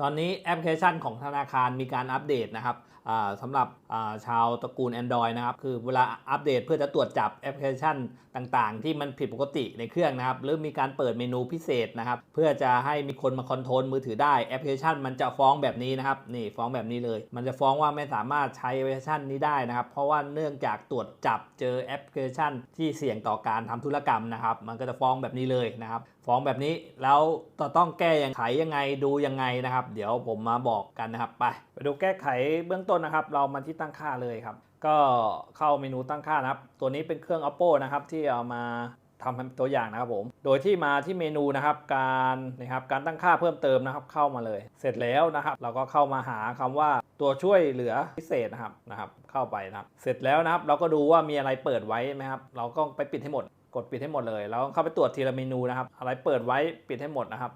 ตอนนี้แอปพลิเคชันของธนาคารมีการอัปเดตนะครับสำหรับชาวตระกูล Android นะครับ คือเวลาอัปเดตเพื่อจะตรวจจับแอปพลิเคชันต่างๆ ที่มันผิดปกติในเครื่องนะครับ หรือมีการเปิดเมนูพิเศษนะครับ เพื่อจะให้มีคนมาคอนโทรลมือถือได้แอปพลิเคชัน มันจะฟ้องแบบนี้นะครับ นี่ฟ้องแบบนี้เลย มันจะฟ้องว่าไม่สามารถใช้แอปพลิเคชันนี้ได้นะครับ เพราะว่าเนื่องจากตรวจจับเจอแอปพลิเคชัน ที่เสี่ยงต่อการทำธุรกรรมนะครับ มันก็จะฟ้องแบบนี้เลยนะครับ ฟ้องแบบนี้แล้วจะต้องแก้อยังไขยังไงดูยังไงนะครับเดี๋ยวผมมาบอกกันนะครับไปไปดูแก้ไขเบื้องต้นนะครับ เรามาที่ตั้งค่าเลยครับ ก็เข้าเมนูตั้งค่านะครับ ตัวนี้เป็นเครื่อง oppo นะครับที่เอามาทำเป็นตัวอย่างนะครับผม โดยที่มาที่เมนูนะครับการนะครับการตั้งค่าเพิ่มเติมนะครับเข้ามาเลย เสร็จแล้วนะครับ เราก็เข้ามาหาคำว่าตัวช่วยเหลือพิเศษนะครับนะครับ เข้าไปนะครับ เสร็จแล้วนะครับ เราก็ดูว่ามีอะไรเปิดไว้ไหมครับ เราก็ไปปิดให้หมด กดปิดให้หมดเลย แล้วเข้าไปตรวจทีละเมนูนะครับ อะไรเปิดไว้ปิดให้หมดนะครับ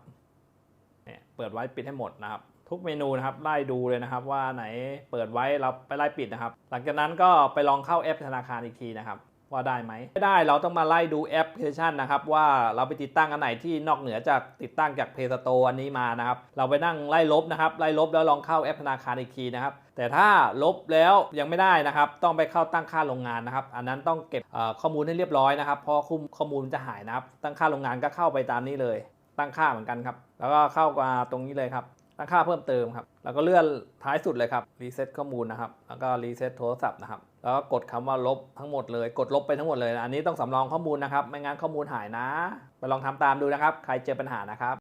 เนี่ยเปิดไว้ปิดให้หมดนะครับ ทุกเมนูนะครับไล่ดูเลยนะครับว่าไหนเปิดไว้เราไปไล่ปิดนะครับ หลังจากนั้นก็ไปลองเข้าแอปธนาคารอีกทีนะครับว่าได้ไหมไม่ได้เราต้องมาไล่ดูแอปพลิเคชันนะครับ ว่าเราไปติดตั้งอันไหนที่นอกเหนือจากติดตั้งจาก Play Store อันนี้มานะครับ เราไปนั่งไล่ลบนะครับ ไล่ลบแล้วลองเข้าแอปธนาคารอีกทีนะครับ แต่ถ้าลบแล้วยังไม่ได้นะครับ ต้องไปเข้าตั้งค่าโรงงานนะครับ อันนั้นต้องเก็บข้อมูลให้เรียบร้อยนะครับเพราะข้อมูลข้อมูลจะหายนะครับ ตั้งค่าโรงงานก็เข้าไปตามนี้เลย ตั้งค่าเหมือนกันครับ แล้วก็เข้ามาตรงนี้เลยครับ ตั้งค่าเพิ่มเติมครับ แล้วก็เลื่อนท้ายสุดเลยครับ รีเซ็ตข้อมูลนะครับ แล้วก็รีเซ็ตโทรศัพท์นะครับ แล้วก็กดคำว่าลบทั้งหมดเลย กดลบไปทั้งหมดเลยนะอันนี้ต้องสำรองข้อมูลนะครับ ไม่งั้นข้อมูลหายนะ ไปลองทำตามดูนะครับ ใครเจอปัญหานะครับ